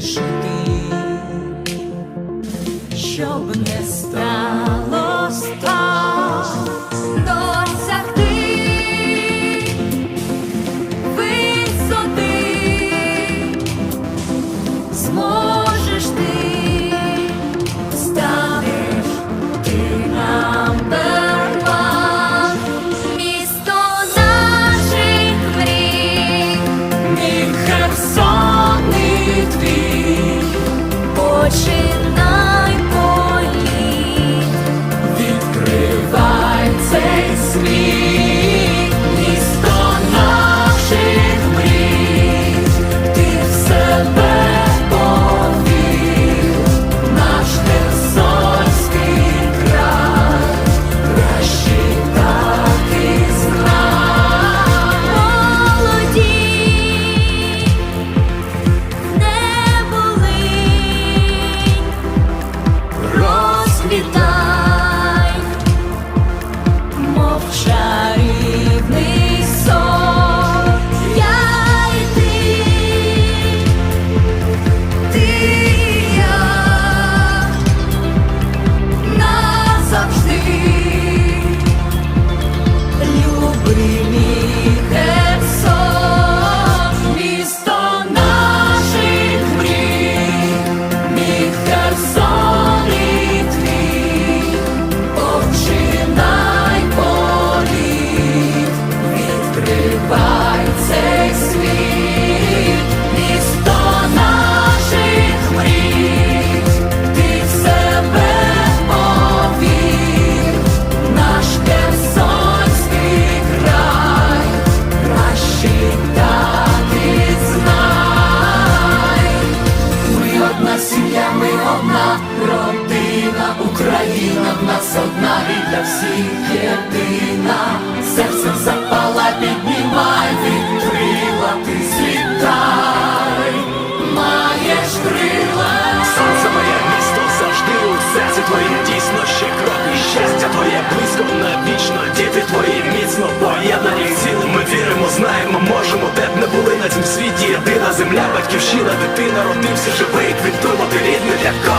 залишити, щоб не стало стало. me. Нас одна і для всіх єдина. Серце запала, піднімай, відкрила, ти злітай, маєш крила. Сонце моє місто завжди у серці твоїм дійсно ще крок і щастя твоє близько навічно, діти твої міцно поєднані цілим. Ми віримо, знаємо, можемо, де б не були на цім світі. Єдина земля, батьківщина, дитина родився живий, квітуємо ти рідний для Херсон,